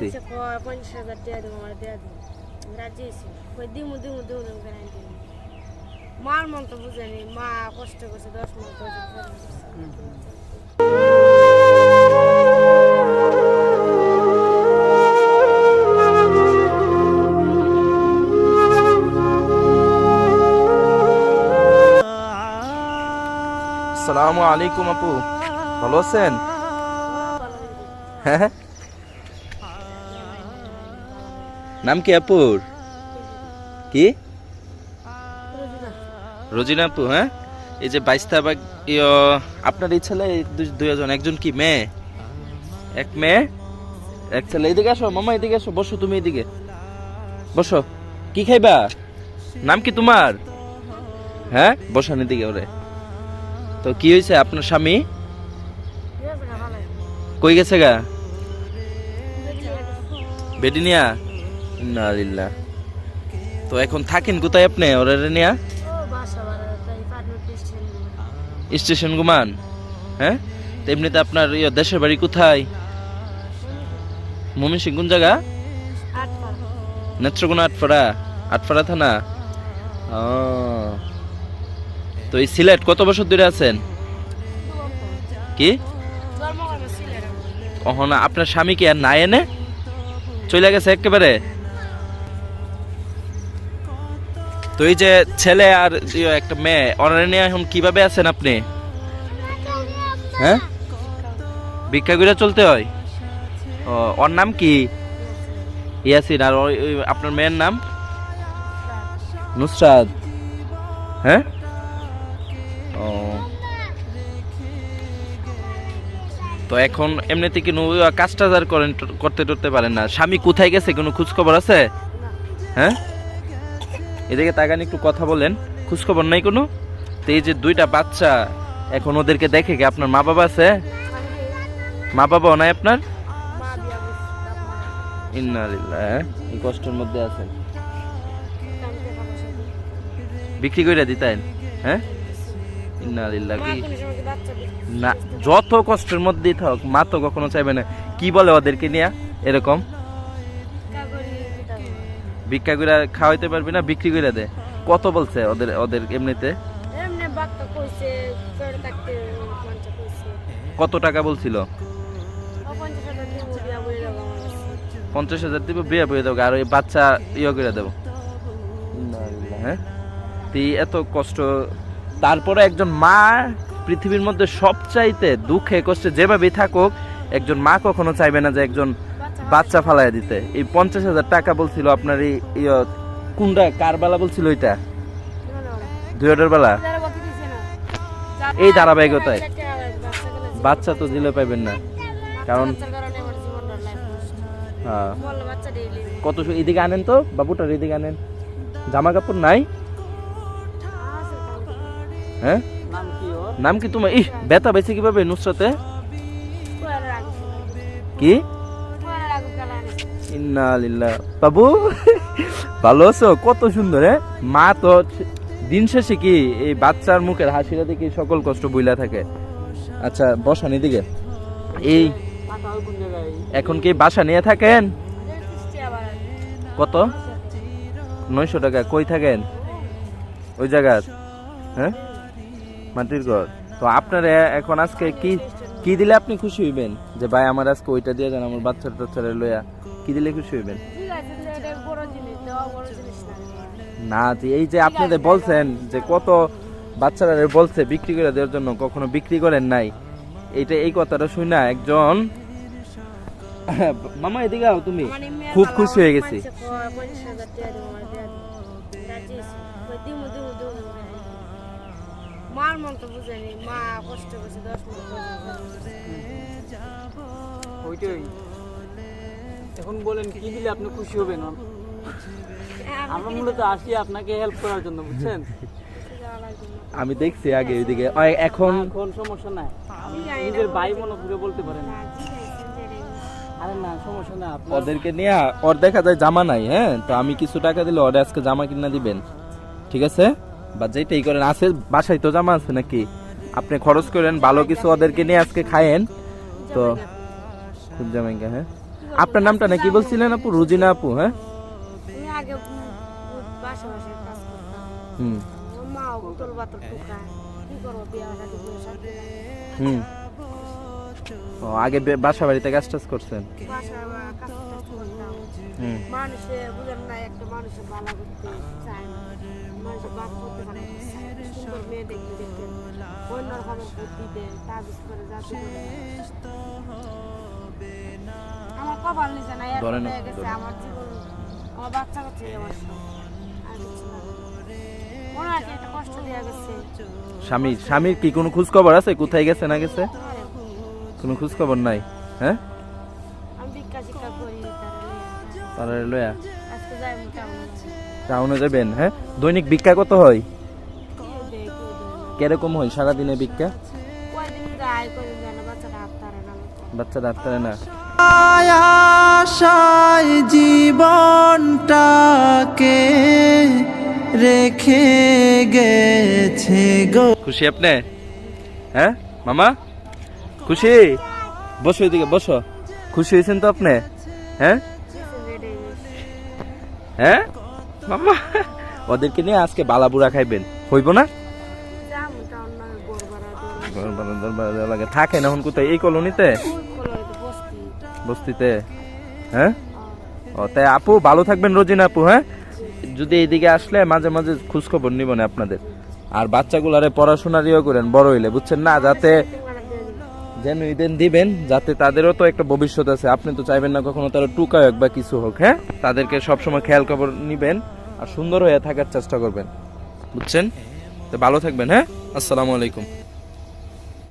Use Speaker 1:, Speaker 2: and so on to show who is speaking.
Speaker 1: কয় পঞ্চাশ হাজার টাকা দেবো আমার দেওয়া আমি রাজি আছি কই দিমু দিমু করে আনি দিমু মার মন তো বুঝেনি মা কষ্ট করছে দশ মাস দশ
Speaker 2: আসসালামু আলাইকুম আপু ভালো আছেন হ্যাঁ নাম কি আপুর কি? রোজিনা আপু হ্যাঁ? এই যে বাইশটা বা আপনার এই ছেলে, এই দু- দুইজন একজন কি, মেয়ে? এক মেয়ে? এক ছেলে, এদিকে আসো, মামা, এদিকে আসো, বসো তুমি এদিকে। বসো। কি খাইবা? নাম কি তোমার? হ্যাঁ? বসান এদিকে ওরে। তো কি হয়েছে, আপনার স্বামী? কই গেছে গা? বেডিনিয়া লিল্লাহ তো এখন থাকেন কোথায় আপনি ওরে নিয়া?
Speaker 1: স্টেশন
Speaker 2: গুমান? হ্যাঁ? তো এমনিতে আপনার ইয়ে দেশের বাড়ি কোথায়? মমি সিং কোন জায়গা? নেত্রকোনা আটপাড়া। আটপাড়া থানা? ও। তো এই সিলেট কত বছর ধরে আছেন? কি? অহনা আপনার স্বামী কি আর নাই এনে? চলে গেছে একেবারে? তো এই যে ছেলে আর ইয়ে একটা মেয়ে ওরা এখন কীভাবে আছেন আপনি? হ্যাঁ? ভিক্ষা করে চলতে হয়? ও ওর নাম কি? ইয়াসিন আর আপনার মেয়ের নাম? নুসরাত। হ্যাঁ? ও। তো এখন এমনিতে কি কাজ টাজ আর করেন করতে টরতে পারেন না? স্বামী কোথায় গেছে? কোনো খোঁজ খবর আছে? হ্যাঁ? এদিকে তাকান, একটু কথা বলেন। খোঁজ খবর নাই কোনো? তো এই যে দুইটা বাচ্চা, এখন ওদেরকে দেখে কি আপনার মা বাবা আছে? মা বাবাও নাই আপনার?
Speaker 1: মা বিয়া করছে
Speaker 2: ইন্না লিল্লাহ হ্যাঁ? এই কষ্টের মধ্যে আছেন। বিক্রি করে দিতেন হ্যাঁ? ইন্না লিল্লাহ
Speaker 1: মা
Speaker 2: কি? না, যত কষ্টের মধ্যেই থাক, মা তো কখনো চাইবে না। কি বলে ওদেরকে নিয়ে? এরকম? ভিক্ষা করে খাওয়াইতে পারবি না বিক্রি করে দে। কত বলছে ওদের ওদের এমনিতে? কত টাকা বলছিল?
Speaker 1: পঞ্চাশ হাজার দিব বিয়া বলে দেবো। আমার কাছে।
Speaker 2: পঞ্চাশ হাজার দিব বিয়ে বয়ে দেবো আর ওই বাচ্চা ইয়ে করে দেবো। হ্যাঁ? তুই এত কষ্ট। তারপরে একজন মা পৃথিবীর মধ্যে সবচাইতে দুঃখে কষ্টে যেভাবেই থাকুক একজন মা কখনো চাইবে না যে একজন
Speaker 1: বাচ্চা
Speaker 2: ফালাইয়া দিতে। এই পঞ্চাশ হাজার টাকা বলছিল আপনার এই কোনটা? কার বেলা বলছিল দুই হাজার বেলা? এই ধারাবাহিকতায়।
Speaker 1: বাচ্চা
Speaker 2: তো দিলে পাইবেন না। কারণ হ্যাঁ। কত এদিকে আনেন তো? বাবুটার এদিকে আনেন। জামা কাপড় নাই? হ্যাঁ? নাম কি তোমার? ইহ ব্যথা বেছে কীভাবে নুসরাতে? কি? বাবু, ভালো আছো? কত সুন্দর হ্যাঁ? মা তো দিন শেষে কি এই বাচ্চার মুখের হাসিটা দেখে সকল কষ্ট বইলা থাকে? আচ্ছা বসান এদিকে। এই, এখন কি বাসা নিয়ে থাকেন? কত? নয়শো টাকা, কই থাকেন? ওই জায়গার হ্যাঁ? মাটির ঘর। তো আপনার এখন আজকে কি কি দিলে আপনি খুশি হইবেন? যে ভাই, আমার আজকে ওইটা দিয়ে যান আমার বাচ্চা টাচ্চারে লইয়া। কি দিলে খুশি হইবেন
Speaker 1: ঠিক আছে তাহলে এটা বড় জিনিস দেওয়া বড় জিনিস না
Speaker 2: না যে এই যে আপনাদের বলছেন যে কত বাচ্চারা বলছে বিক্রি করে দেওয়ার জন্য কখনো বিক্রি করেন নাই এইটা এই কথাটা শুই না একজন মামা এদিকে আও তুমি।
Speaker 1: মানে
Speaker 2: খুব খুশি হয়ে গেছি।
Speaker 1: মার মন তো বুঝেনি মা কষ্ট করছে দশ দশ
Speaker 3: ওইটাই। এখন বলেন কি দিলে আপনি খুশি হবেন? আমরা মূলত আসি আপনাকে হেল্প করার জন্য বুঝছেন?
Speaker 2: আমি দেখছি আগে ওইদিকে এখন
Speaker 3: এখন সমস্যা নাই। নিজের ভাই মনে করে বলতে পারেন। আরে না সমস্যা না
Speaker 2: ওদেরকে নিয়ে ওর দেখা যায় জামা নাই হ্যাঁ? তো আমি কিছু টাকা দিলে ওরা আজকে জামা কিনা দিবেন। ঠিক আছে? বা যেটাই করেন আছে বাসায় তো জামা আছে নাকি? আপনি খরচ করেন ভালো কিছু ওদেরকে নিয়ে আজকে খায়েন। তো খুব জামাইকা হ্যাঁ? আপনার নামটা নাকি বলছিলেন আপু? রুজিনা আপু হ্যাঁ?
Speaker 1: আগে বাসা
Speaker 2: হুম। হুম। ও আগে বাড়িতে কাজ টাজ করছেন?
Speaker 1: বুদ্ধি দেয় তাবিজ করে। আমার কপাল নিচে না, গেছে আমার জীবন। আমার বাচ্চা কাছে আমার
Speaker 2: স্বামীর স্বামীর কি কোনো খোঁজ খবর আছে? কোথায় গেছে না গেছে? কোনো খোঁজ খবর নাই হ্যাঁ?
Speaker 1: তারা
Speaker 2: লয়া। টাউনে যাবেন হ্যাঁ? দৈনিক ভিক্ষা কত হয়? কীরকম হয় সারাদিনে ভিক্ষা? বাচ্চা ডাক্তারে না।
Speaker 4: আশায় জীবনটাকে রেখে গেছে গো।
Speaker 2: খুশি আপনি? হ্যাঁ মামা? খুশি? বসো এদিকে বসো। খুশি হয়েছেন তো আপনি? হ্যাঁ? হ্যাঁ? মামা ওদেরকে নিয়ে আজকে বালাবুড়া খাইবেন। হইব না? থাকেন এখন কোথায়? এই কলোনিতে? বস্তিতে? হ্যাঁ? ও, তাই আপু, ভালো থাকবেন রোজিনা আপু হ্যাঁ? যদি এইদিকে আসলে মাঝে মাঝে খোঁজখবর নিব না আপনাদের। আর বাচ্চাগুলারে পড়াশোনার ইয়ে করেন, বড় হইলে, বুঝছেন না? যাতে যেন ইদেন দিবেন, যাতে তাদেরও তো একটা ভবিষ্যৎ আছে। আপনি তো চাইবেন না কখনো তারা টুকা হোক বা কিছু হোক হ্যাঁ? তাদেরকে সবসময় খেয়াল খবর নিবেন আর সুন্দর হয়ে থাকার চেষ্টা করবেন, বুঝছেন? তো ভালো থাকবেন হ্যাঁ? আসসালামু আলাইকুম।